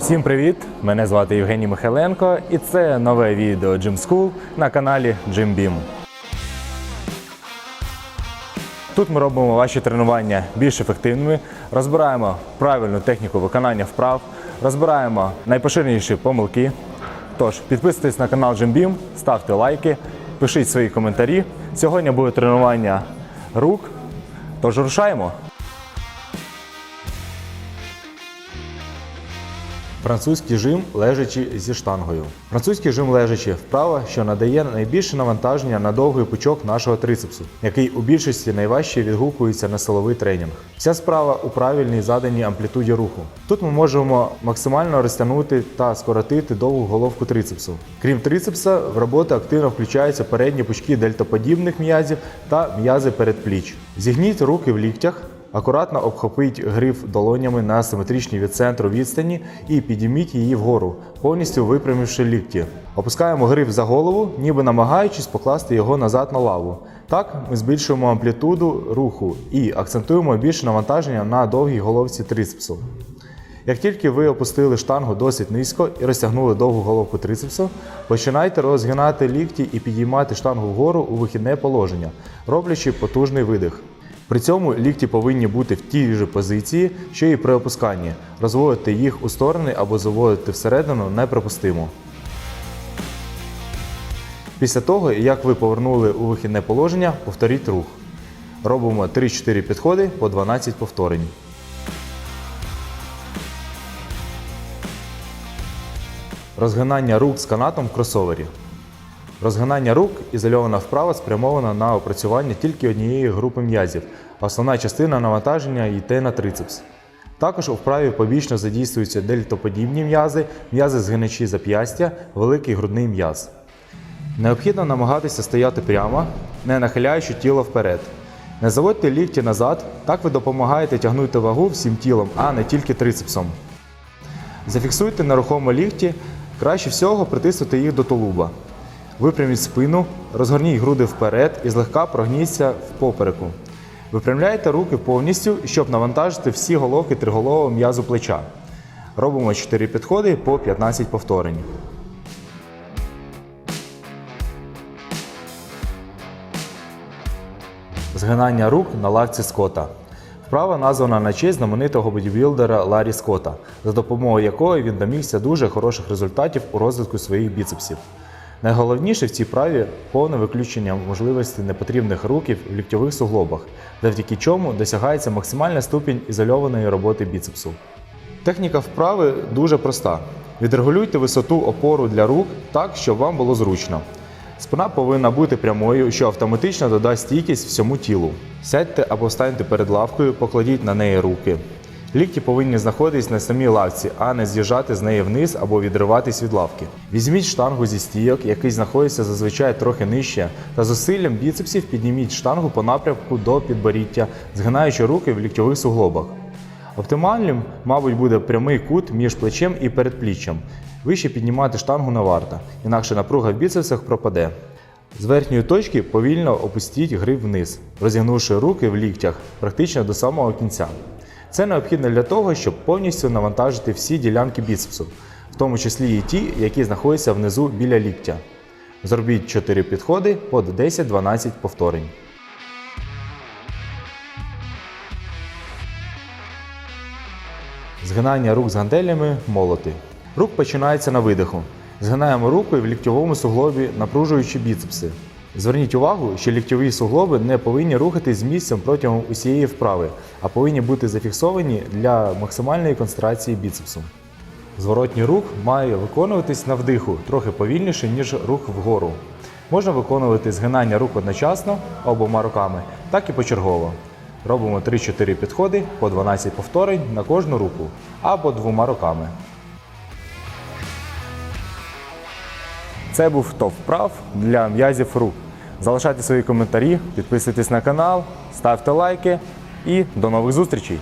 Всім привіт! Мене звати Євгеній Михайленко і це нове відео Gym School на каналі Gym Beam. Тут ми робимо ваші тренування більш ефективними, розбираємо правильну техніку виконання вправ, розбираємо найпоширеніші помилки. Тож підписуйтесь на канал Gym Beam, ставте лайки, пишіть свої коментарі. Сьогодні буде тренування рук. Тож рушаємо. Французький жим лежачи зі штангою. Французький жим лежачи вправа, що надає найбільше навантаження на довгий пучок нашого трицепсу, який у більшості найважче відгукується на силовий тренінг. Вся справа у правильній заданій амплітуді руху. Тут ми можемо максимально розтягнути та скоротити довгу головку трицепсу. Крім трицепса, в роботу активно включаються передні пучки дельтоподібних м'язів та м'язи передпліч. Зігніть руки в ліктях. Акуратно обхопіть гриф долонями на симетричній від центру відстані і підійміть її вгору, повністю випрямивши лікті. Опускаємо гриф за голову, ніби намагаючись покласти його назад на лаву. Так ми збільшуємо амплітуду руху і акцентуємо більше навантаження на довгій головці трицепсу. Як тільки ви опустили штангу досить низько і розтягнули довгу головку трицепсу, починайте розгинати лікті і підіймати штангу вгору у вихідне положення, роблячи потужний видих. При цьому лікті повинні бути в тій же позиції, що і при опусканні. Розводити їх у сторони або заводити всередину неприпустимо. Після того, як ви повернули у вихідне положення, повторіть рух. Робимо 3-4 підходи по 12 повторень. Розгинання рук з канатом в кросовері. Розгинання рук ізольована вправа спрямована на опрацювання тільки однієї групи м'язів. Основна частина навантаження йде на трицепс. Також у вправі побічно задійствуються дельтоподібні м'язи, м'язи згиначі зап'ястя, великий грудний м'яз. Необхідно намагатися стояти прямо, не нахиляючи тіло вперед. Не заводьте лікті назад, так ви допомагаєте тягнути вагу всім тілом, а не тільки трицепсом. Зафіксуйте нерухомо лікті, краще всього притиснути їх до тулуба. Випряміть спину, розгорніть груди вперед і злегка прогніться в попереку. Випрямляйте руки повністю, щоб навантажити всі головки триголового м'язу плеча. Робимо 4 підходи по 15 повторень. Згинання рук на лавці Скотта. Вправа названа на честь знаменитого бодібілдера Ларі Скотта, за допомогою якої він домігся дуже хороших результатів у розвитку своїх біцепсів. Найголовніше в цій праві повне виключення можливості непотрібних рухів в ліктьових суглобах, завдяки чому досягається максимальна ступінь ізольованої роботи біцепсу. Техніка вправи дуже проста. Відрегулюйте висоту опору для рук так, щоб вам було зручно. Спина повинна бути прямою, що автоматично додасть стійкість всьому тілу. Сядьте або станьте перед лавкою, покладіть на неї руки. Лікті повинні знаходитись на самій лавці, а не з'їжджати з неї вниз або відриватись від лавки. Візьміть штангу зі стійок, який знаходиться зазвичай трохи нижче, та зусиллям біцепсів підніміть штангу по напрямку до підборіття, згинаючи руки в ліктьових суглобах. Оптимальним, мабуть, буде прямий кут між плечем і передпліччям. Вище піднімати штангу не варто, інакше напруга в біцепсах пропаде. З верхньої точки повільно опустіть гриб вниз, розігнувши руки в ліктях практично до самого кінця. Це необхідно для того, щоб повністю навантажити всі ділянки біцепсу, в тому числі і ті, які знаходяться внизу біля ліктя. Зробіть 4 підходи по 10-12 повторень. Згинання рук з гантелями молоти. Рук починається на видиху. Згинаємо рукою в ліктьовому суглобі, напружуючи біцепси. Зверніть увагу, що ліктьові суглоби не повинні рухатись з місцем протягом усієї вправи, а повинні бути зафіксовані для максимальної концентрації біцепсу. Зворотній рух має виконуватись на вдиху трохи повільніше, ніж рух вгору. Можна виконувати згинання рук одночасно обома руками, так і почергово. Робимо 3-4 підходи по 12 повторень на кожну руку або двома руками. Це був топ прав для м'язів рук. Залишайте свої коментарі, підписуйтесь на канал, ставте лайки і до нових зустрічей!